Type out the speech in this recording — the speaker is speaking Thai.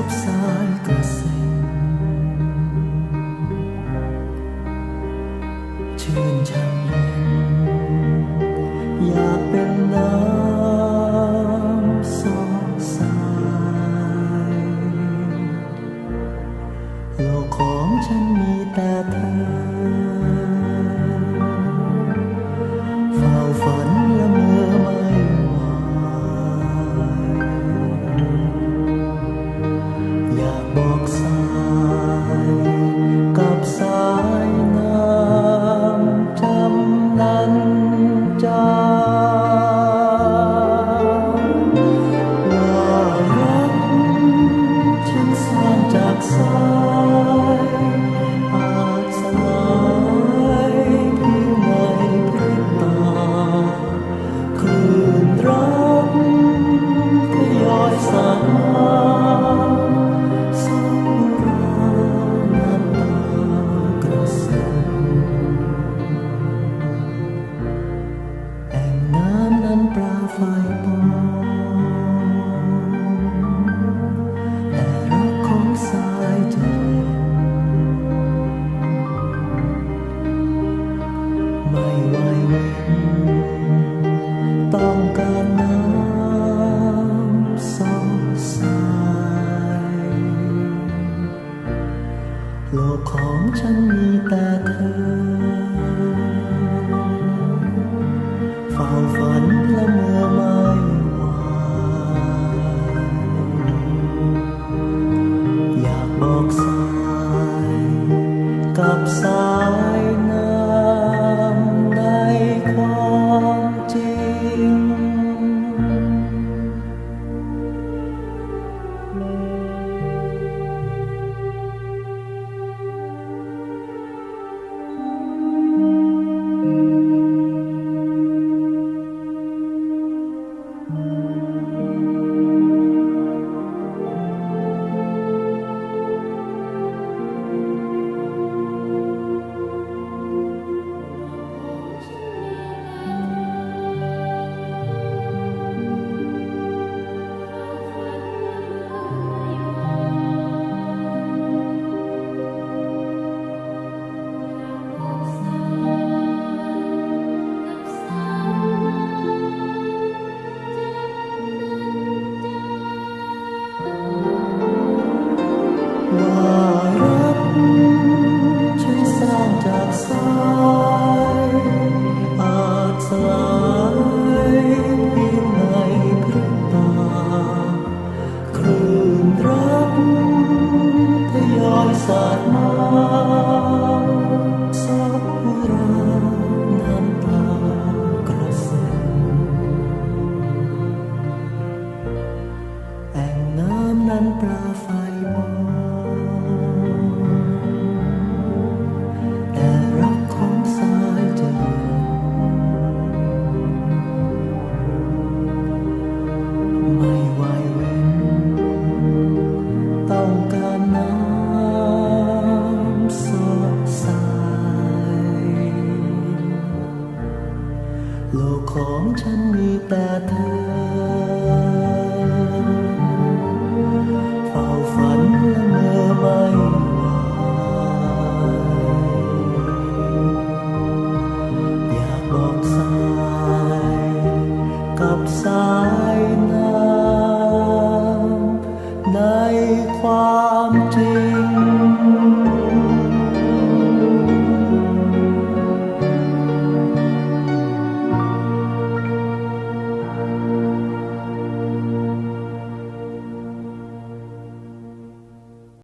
ชื่นชมยินอยา濕晒個城，全場人也被冷縮晒。โลกของฉันมีแต่เธอ โลกของฉันมีแต่เธอ ฝ้าฝันละเมอไม่ไหวอยากบอกสายกับส สลายเพียงในพริบตา คลื่นรักทยอยสาดมาสับราน้ำตากระเซ็นแอ่งน้ำนั้นปลา ฉันมีแต่เธอ